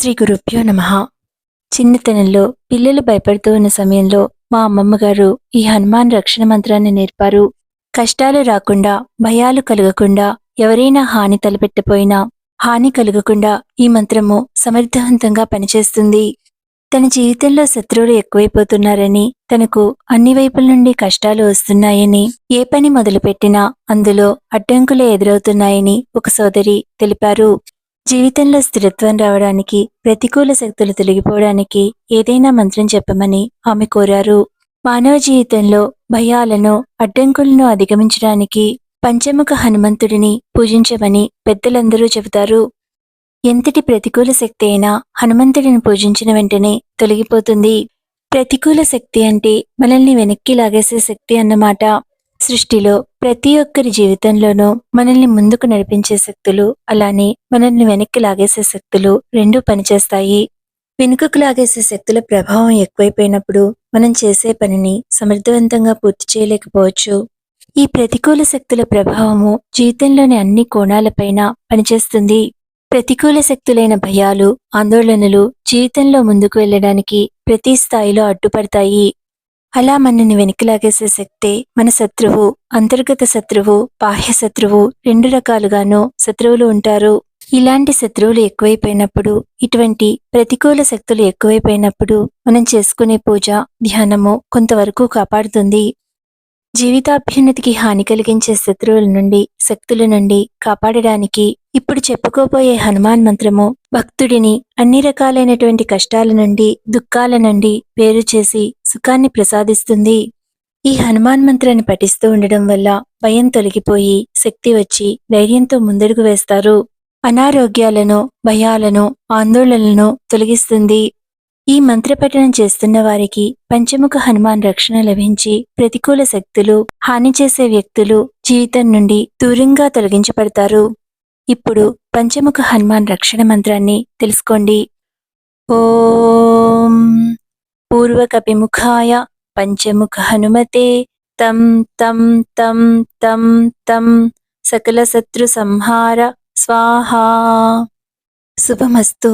శ్రీ గురుభ్యో నమ. చిన్నతనంలో పిల్లలు భయపడుతూ ఉన్న సమయంలో మా అమ్మమ్మ గారు ఈ హనుమాన్ రక్షణ మంత్రాన్ని నేర్పారు. కష్టాలు రాకుండా భయాలు కలగకుండా ఎవరైనా హాని తలపెట్టపోయినా హాని కలగకుండా ఈ మంత్రము సమర్థవంతంగా పనిచేస్తుంది. తన జీవితంలో శత్రువులు ఎక్కువైపోతున్నారని తనకు అన్ని వైపుల నుండి కష్టాలు వస్తున్నాయని ఏ పని మొదలుపెట్టినా అందులో అడ్డంకులే ఎదురవుతున్నాయని ఒక సోదరి తెలిపారు. జీవితంలో స్థిరత్వం రావడానికి ప్రతికూల శక్తులు తొలగిపోవడానికి ఏదైనా మంత్రం చెప్పమని ఆమె కోరారు. మానవ జీవితంలో భయాలను అడ్డంకులను అధిగమించడానికి పంచముఖ హనుమంతుడిని పూజించమని పెద్దలందరూ చెబుతారు. ఎంతటి ప్రతికూల శక్తి అయినా హనుమంతుడిని పూజించిన వెంటనే తొలగిపోతుంది. ప్రతికూల శక్తి అంటే మనల్ని వెనక్కి లాగేసే శక్తి అన్నమాట. సృష్టిలో ప్రతి ఒక్కరి జీవితంలోనూ మనల్ని ముందుకు నడిపించే శక్తులు అలానే మనల్ని వెనక్కి లాగేసే శక్తులు రెండూ పనిచేస్తాయి. వెనుకకు లాగేసే శక్తుల ప్రభావం ఎక్కువైపోయినప్పుడు మనం చేసే పనిని సమర్థవంతంగా పూర్తి చేయలేకపోవచ్చు. ఈ ప్రతికూల శక్తుల ప్రభావము జీవితంలోని అన్ని కోణాలపైన పనిచేస్తుంది. ప్రతికూల శక్తులైన భయాలు ఆందోళనలు జీవితంలో ముందుకు వెళ్ళడానికి ప్రతి స్థాయిలో అడ్డుపడతాయి. అలా మనని వెనక్కిలాగేసే శక్తే మన శత్రువు అంతర్గత శత్రువు బాహ్య శత్రువు రెండు రకాలుగానూ శత్రువులు ఉంటారు. ఇలాంటి శత్రువులు ఎక్కువైపోయినప్పుడు ఇటువంటి ప్రతికూల శక్తులు ఎక్కువైపోయినప్పుడు మనం చేసుకునే పూజ ధ్యానము కొంతవరకు కాపాడుతుంది. జీవితాభ్యున్నతికి హాని కలిగించే శత్రువుల నుండి శక్తుల నుండి కాపాడడానికి ఇప్పుడు చెప్పుకోబోయే హనుమాన్ మంత్రము భక్తుడిని అన్ని రకాలైనటువంటి కష్టాల నుండి దుఃఖాల నుండి వేరు చేసి సుఖాన్ని ప్రసాదిస్తుంది. ఈ హనుమాన్ మంత్రాన్ని పఠిస్తూ ఉండడం వల్ల భయం తొలగిపోయి శక్తి వచ్చి ధైర్యంతో ముందడుగు వేస్తారు. అనారోగ్యాలను భయాలను ఆందోళనలను తొలగిస్తుంది. ఈ మంత్రపఠనం చేస్తున్న వారికి పంచముఖ హనుమాన్ రక్షణ లభించి ప్రతికూల శక్తులు హాని చేసే వ్యక్తులు జీవితం నుండి దూరంగా తొలగించబడతారు. ఇప్పుడు పంచముఖ హనుమాన్ రక్షణ మంత్రాన్ని తెలుసుకోండి. ఓం పూర్వకపిముఖాయ పంచముఖ హనుమతే తం తం తం తం తం సకల శత్రు సంహార స్వాహా. శుభమస్తు.